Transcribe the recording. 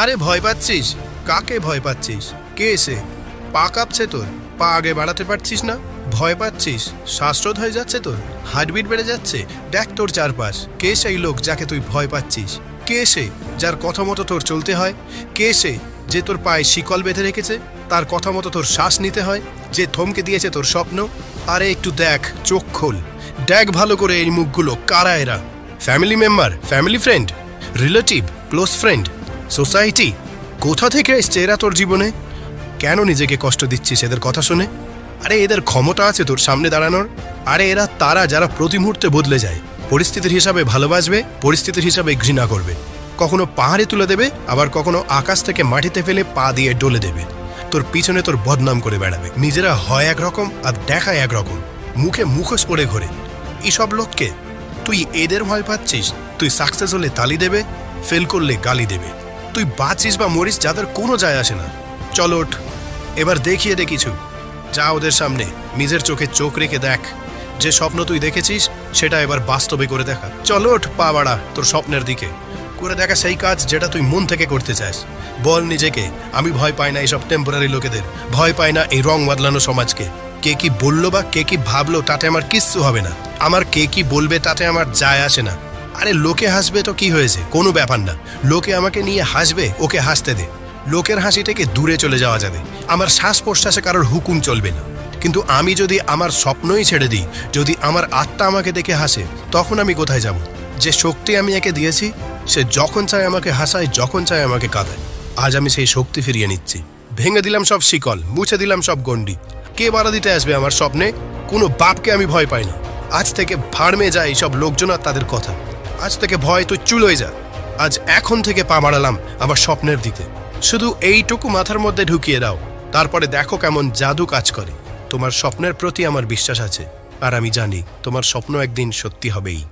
আরে ভয় পাচ্ছিস? কাকে ভয় পাচ্ছিস? কে এসে পা কাঁপছে তোর। পা আগে বাড়াতে পারছিস না? ভয় পাচ্ছিস? শ্বাসরোধ হয়ে যাচ্ছে তোর? হার্টবিট বেড়ে যাচ্ছে? দেখ তোর চারপাশ। কে সেই লোক যাকে তুই ভয় পাচ্ছিস? কে সে যার কথা মতো তোর চলতে হয়? কে সে যে তোর পায়ে শিকল বেঁধে রেখেছে? তার কথা মতো তোর শ্বাস নিতে হয়? যে থমকে দিয়েছে তোর স্বপ্ন? আরে একটু দেখ, চোখ খোল। দেখ ভালো করে এই মুখগুলো, কারা এরা? Family member, family friend, relative, close friend. Society, কোথা থেকে এসছে এরা তোর জীবনে? কেন নিজেকে কষ্ট দিচ্ছিস এদের কথা শুনে? আরে এদের ক্ষমতা আছে তোর সামনে দাঁড়ানোর। আরে এরা তারা যারা প্রতি মুহূর্তে বদলে যায়, পরিস্থিতির হিসাবে ভালোবাসবে, পরিস্থিতির হিসাবে ঘৃণা করবে। কখনো পাহাড়ে তুলে দেবে, আবার কখনো আকাশ থেকে মাটিতে ফেলে পা দিয়ে ডলে দেবে। তোর পিছনে তোর বদনাম করে বেড়াবে। নিজেরা হয় একরকম আর দেখায় একরকম। মুখে মুখোশ পড়ে ঘোরে। এইসব লোককে তুই এদের ভয় পাচ্ছিস? তুই সাকসেস হলে তালি দেবে ফেল করলে গালি দেবে। তুই বাঁচিস বা মরিস যাদের কোনো যায় আসে না। চল ওঠ। এবার দেখিয়ে দে কিছু। যা ওদের সামনে। নিজের চোখে চোখ রেখে দেখ। যে স্বপ্ন তুই দেখেছিস, সেটা এবার বাস্তবে করে দেখা। চল ওঠ, পা বাড়া, তোর স্বপ্নের দিকে। করে দেখা সেই কাজ যেটা তুই মন থেকে করতে চাস। বল নিজেকে, আমি ভয় পাই না এইসব টেম্পোরারি লোকেদের। ভয় পাই না এই রং বদলানো সমাজকে। কে কি বলল বা কে কি ভাবলো, তাতে আমার কিচ্ছু হবে না। আমার কে কি বলবে, তাতে আমার যায় আসে না। আরে লোকে হাসবে তো কি হয়েছে? কোনো ব্যাপার না। লোকে আমাকে নিয়ে হাসবে, ওকে হাসতে দে। লোকের হাসি থেকে দূরে চলে যাওয়া যাবে। আমার শ্বাস প্রশ্বাসে কারোর হুকুম চলবে না। কিন্তু আমি যদি আমার স্বপ্নই ছেড়ে দিই, যদি আমার আত্মা আমাকে দেখে হাসে, তখন আমি কোথায় যাব? যে শক্তি আমি একে দিয়েছি, সে যখন চায় আমাকে হাসায়, যখন চায় আমাকে কাঁদায়। আজ আমি সেই শক্তি ফিরিয়ে নিচ্ছি। ভেঙে দিলাম সব শিকল, মুছে দিলাম সব গণ্ডি। কে বাধা দিতে আসবে আমার স্বপ্নে? কোনো বাপকে আমি ভয় পাই না। আজ থেকে ভাড়মে যায় সব লোকজন আর তাদের কথা। আজ থেকে ভয় তো চুলোয় যা। আজ এখন থেকে পা বাড়ালাম আমার স্বপ্নের দিকে। শুধু এইটুকু মাথার মধ্যে ঢুকিয়ে দাও, তারপরে দেখো কেমন জাদু কাজ করে। তোমার স্বপ্নের প্রতি আমার বিশ্বাস আছে, আর আমি জানি তোমার স্বপ্ন একদিন সত্যি হবেই।